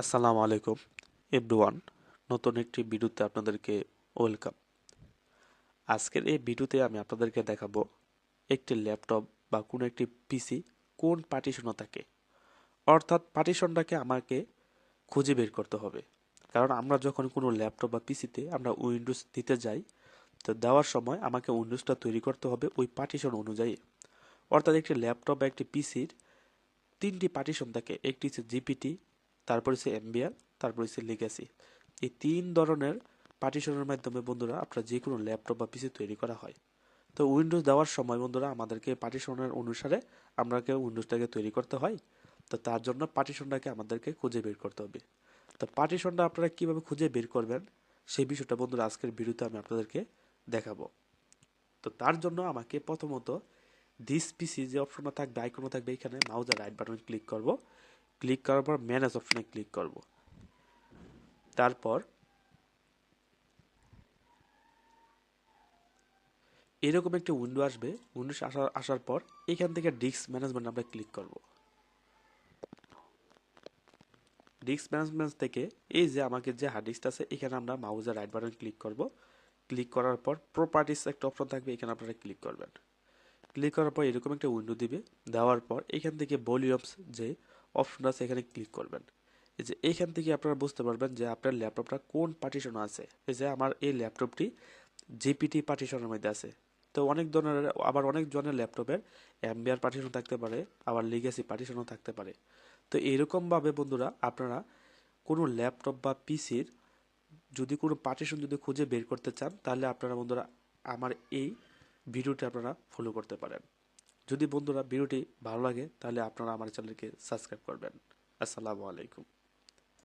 আসসালামু আলাইকুম, এভরিওয়ান। নতুন একটি ভিডিওতে আপনাদেরকে ওয়েলকাম। আজকের এই ভিডিওতে আমি আপনাদেরকে দেখাবো একটি ল্যাপটপ বা কোনো একটি পিসি কোন পার্টিশনও থাকে। অর্থাৎ পার্টিশনটাকে আমাকে খুঁজে বের করতে হবে। কারণ আমরা যখন কোনো ল্যাপটপ বা পিসিতে আমরা উইন্ডোজ দিতে যাই, তো দেওয়ার সময় আমাকে উইন্ডোজটা তৈরি করতে হবে ওই পার্টিশন অনুযায়ী। অর্থাৎ একটি ল্যাপটপ বা একটি পিসির তিনটি পার্টিশন থাকে, একটি হচ্ছে জিপিটি তারপর হচ্ছে এমবিআর তারপর হচ্ছে লিগ্যাসি এই তিন ধরনের পার্টিশনের মাধ্যমে বন্ধুরা আপনার যে কোনো ল্যাপটপ বা পিসি তৈরি করা হয়। তো উইন্ডোজ দেওয়ার সময় বন্ধুরা আমাদেরকে পার্টিশনের অনুসারে আমরাকে উইন্ডোজটাকে তৈরি করতে হয়। তো তার জন্য পার্টিশনটাকে আমাদেরকে খুঁজে বের করতে হবে। তো পার্টিশনটা আপনারা কীভাবে খুঁজে বের করবেন সেই বিষয়টা বন্ধুরা আজকের ভিডিওতে আমি আপনাদেরকে দেখাবো। তো তার জন্য আমাকে প্রথমত দিস পিসি যে অপশনটা থাকবে আইকনও থাকবে, এখানে মাউজার রাইট বাটনে ক্লিক করব। ক্লিক করার পর ম্যানেজ অপশনে ক্লিক করব। তারপর এরকম একটি উইন্ডো আসবে। উইন্ডোজ আসার আসার পর এখান থেকে ডিস্ক ম্যানেজমেন্ট আমরা ক্লিক করব। ডিস্ক ম্যানেজমেন্ট থেকে এই যে আমাকে যে হার্ড ডিস্ক আছে, এখানে আমরা মাউজের রাইট বাটন ক্লিক করব। ক্লিক করার পর প্রপার্টিস একটা অপশন থাকবে, এখানে আপনারা ক্লিক করবেন। ক্লিক করার পর এরকম একটা উইন্ডো দিবে। দেওয়ার পর এখান থেকে ভলিউমস যে অপশন আছে, এখানে ক্লিক করবেন। এই যে এইখান থেকে আপনারা বুঝতে পারবেন যে আপনার ল্যাপটপটা কোন পার্টিশন আছে। এই যে আমার এই ল্যাপটপটি জিপিটি পার্টিশনের মধ্যে আছে। তো অনেক ধরনের, আবার অনেক জনের ল্যাপটপের এমবিআর পার্টিশন থাকতে পারে, আবার লিগেসি পার্টিশনও থাকতে পারে। তো এরকমভাবে বন্ধুরা, আপনারা কোনো ল্যাপটপ বা পিসির যদি কোনো পার্টিশন যদি খুঁজে বের করতে চান, তাহলে আপনারা বন্ধুরা আমার এই ভিডিওটি আপনারা ফলো করতে পারেন। যদি বন্ধুরা ভিডিওটি ভালো লাগে তাহলে আপনারা আমার চ্যানেলকে সাবস্ক্রাইব করবেন। আসসালামু আলাইকুম।